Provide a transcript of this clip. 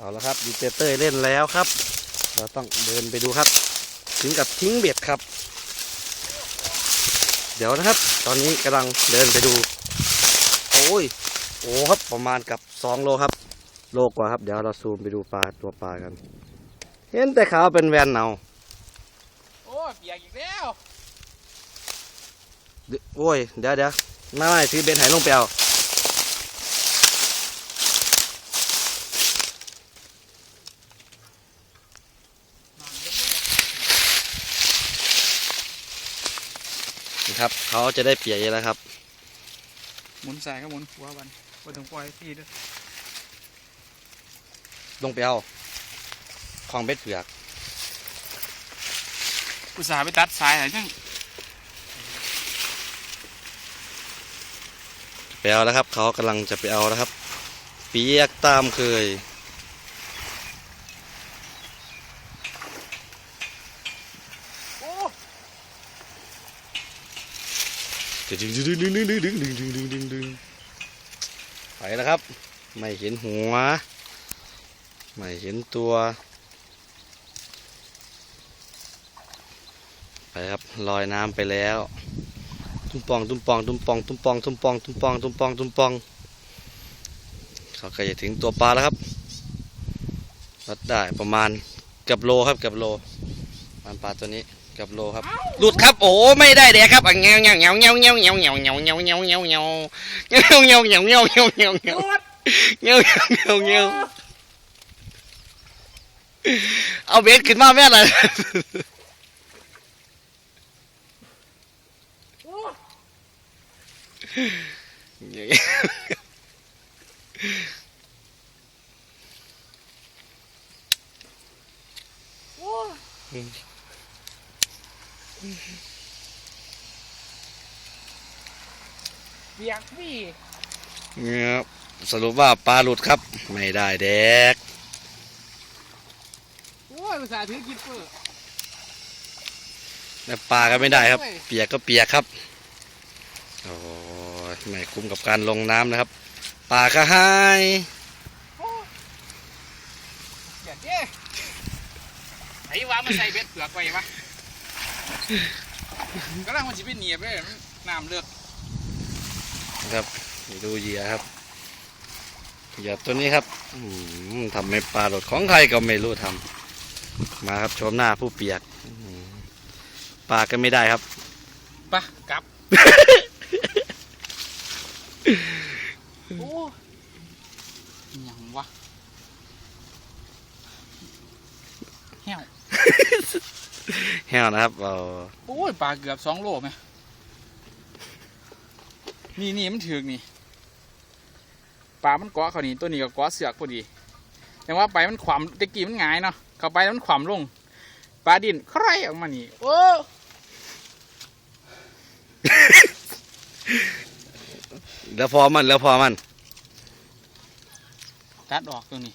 เอาละครับดีเจเต้ยเล่นแล้วครับ เราต้องเดินไปดูครับ ถึงกับทิ้งเบ็ดครับ เดี๋ยวนะครับ ตอนนี้กำลังเดินไปดู โอ้ยโอ้ครับประมาณกับสองโลครับ โลกว่าครับ เดี๋ยวเราซูมไปดูปลาตัวปลากัน เห็นแต่ขาวเป็นแวนเนาโอ้ยเปียกอีกแล้วเดี๋ยวโอ้ยเดี๋ยวเดี๋ยวไม่ไม่ซื้อเบ็ดไหลงไปเอา นะครับเขาจะได้เปียกแล้วครับ หมุนสายครับหมุนหัววันว่าถึงปล่อยพี่ด้วยลงไปเอาของเบ็ดเผือกอุตส่าห์ไปตัดสายหน่อยจังไปเอาแล้วครับ เขากำลังจะไปเอาแล้วครับ เปียกตามเคย ดึงดึงดึงดึงดึงดึงดึงดึงดึงดึงดึงไปแล้วครับ ไม่เห็นหัว ไม่เห็นตัว ไปครับลอยน้ำไปแล้ว ตุ้มปองตุ้มปองตุ้มปองตุ้มปองตุ้มปองตุ้มปองตุ้มปองตุ้มปองเขาก็จะถึงตัวปลาแล้วครับวัดได้ประมาณเกับโลครับเกับโลปลาปลาตัวนี้ กับโลครับ หลุดครับ โอ้ไม่ได้แดกครับอะเงี้ยวเงี้ยวเงี้ยวเงี้ยวเงี้ยวเงี้ยวเงี้ยวเงี้ยวเงี้ยวเงี้ยวเงี้ยวเงี้ยวเงี้ยวเงี้ยวเงี้ยวเงี้ยวเงี้ยวเงี้ยวเงี้ยวโดดเงี้ยวเงี้ยวเงี้ยวเงี้ยวเอาเบสขึ้นมาแม่เลยโอ้โอ้เปียกพี่เงี้ย สรุปว่าปลาหลุดครับ ไม่ได้แดก โอ้ยอุตส่าห์ถือกินเปอร์แต่ปลาก็ไม่ได้ครับ เปียกก็เปียกครับ โอ้ยไม่คุ้มกับการลงน้ำนะครับปลาก็หายโอ้เปียกเด้ไอ้วามันใส่เบ็ดเปลือกไปปะ กำลังมันจะไปเหนียบเลยมันน้ำเลือกนะครับดูเหยื่อครับเหยื่อตัวนี้ครับอืมทำให้ปลาหลุดของใครก็ไม่รู้ทำมาครับชมหน้าผู้เปียกอืมปลาก็ไม่ได้ครับปะกลับโอ้ยหยังวะแห้ว แห้วนะครับเราโอ้ยปลาเกือบสองโลไหมนี่นี่มันถือกนี่ปลามันเกาะเขานี่ตัวนี้ก็เกาะเสือกพอดี แต่ว่าไปมันขวามตะกี้มันหงายเนาะเข้าไปแล้วมันขวามลงปลาดินใครออกมานี่โอ้แล้วพอมันแล้วพอมันตัดออกตรงนี้